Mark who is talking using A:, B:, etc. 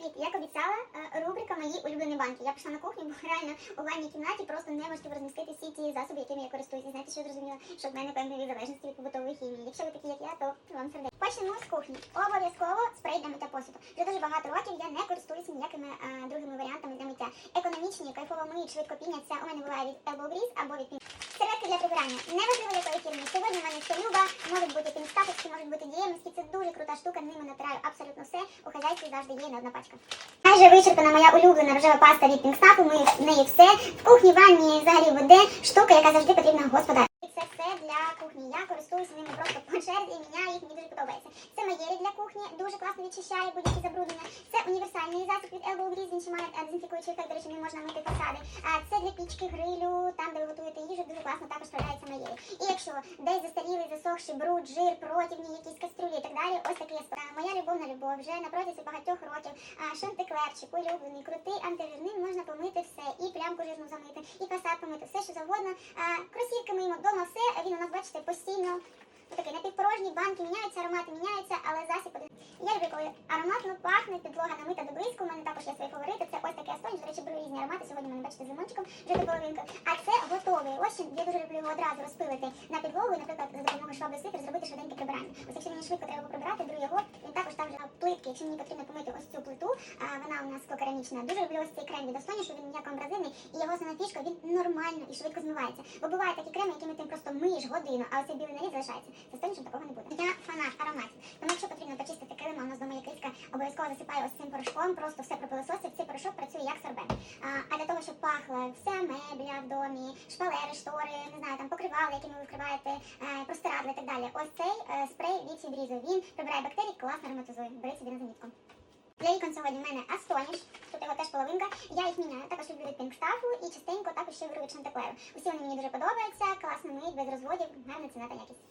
A: Привіт! Як обіцяла, е, рубрика Мої улюблені банки. Я пішла на кухню, бо реально у ванній кімнаті просто неможливо розмістити всі ті засоби, якими я користуюся. І Знаєте, що я зрозуміла, що в мене певної залежності від побутової хімії. Якщо ви такі, як я, то вам сердечно. Почнемо з кухні. Обов'язково спрей для миття посуду. Вже дуже багато років я не користуюся ніякими е, другими варіантами для миття. Економічні, кайфово миють, швидко піняться. У мене буває від Elbow Grease або від. Серветки для прибирання. Неважливо якої фірми. Сьогодні в мене ще Люба, можуть бути пінстафочки, можуть бути діємські. Це дуже крута штука, ними натираю абсолютно все. У хазяйстві завжди є не одна пачка. Майже вичерпана моя улюблена рожева паста від Пінкстафу, Ми в неї все. В кухні, ванні, взагалі воде, штука, яка завжди потрібна господарю. Для кухні. Я користуюся ними просто по черзі міняю їх, мені дуже подобається. Це маєрі для кухні, дуже класно відчищає будь-які забруднення. Це універсальний засіб від Elbow Grease, він ще має е, дезінфікуючий ефект, до речі, не можна мити фасади. А це для пічки, грилю, там, де ви готуєте їжу, дуже класно також справляється маєрі. І якщо десь застарілий, засохший бруд, жир, противні, якісь каструлі і так далі, ось такий є справа. Моя любов на любов вже на протязі багатьох років. Шантиклерчик, улюблений, крутий антижирний, можна помити все, і плямку жирну замити, і фасад помити, все що завгодно. Кросівки миємо вдома, все, він у нас, бачите, постійно. Такий напівпорожній, банки міняються, аромати міняються, але засіб один. Я люблю, коли ароматно пахне, підлога намита до близьку. У мене також є свої фаворити. Це ось такий бачите з лимончиком, вже до. А це готовий розчин. Я дуже люблю його одразу розпилити на підлогу наприклад, за допомогою швабри світер зробити швиденьке прибирання. Ось якщо мені швидко треба прибирати, беру його. Він також там же на плитки. Якщо мені потрібно помити ось цю плиту, а вона у нас склокерамічна. Дуже люблю ось цей крем від Астонішу, він ніяко абразивний, і його основна фішка, він нормально і швидко змивається. Бо бувають такі креми, якими ти просто миєш годину, а ось білий наліт залишається. З Астонішем такого не буде. Я фанат ароматів. Тому якщо потрібно почистити килима, у нас дома є киська, обов'язково засипаю ось цим порошком, просто все пропилососив. Цей порошок працює як сорбент. А, для того, щоб пахла вся мебля в домі, шпалери, штори, не знаю, там покривали, якими ви вкриваєте, е, простирадла і так далі. Ось цей е, спрей від Фібрізу. Він прибирає бактерії, класно ароматизує. Бери собі на замітку. Для вікон сьогодні в мене Астоніш, тут його теж половинка. Я їх міняю. Також люблю від Пінкстафу і частенько також ще беру Шантеклеру. Усі вони мені дуже подобаються, класно миють, без розводів, гарна ціна та якість.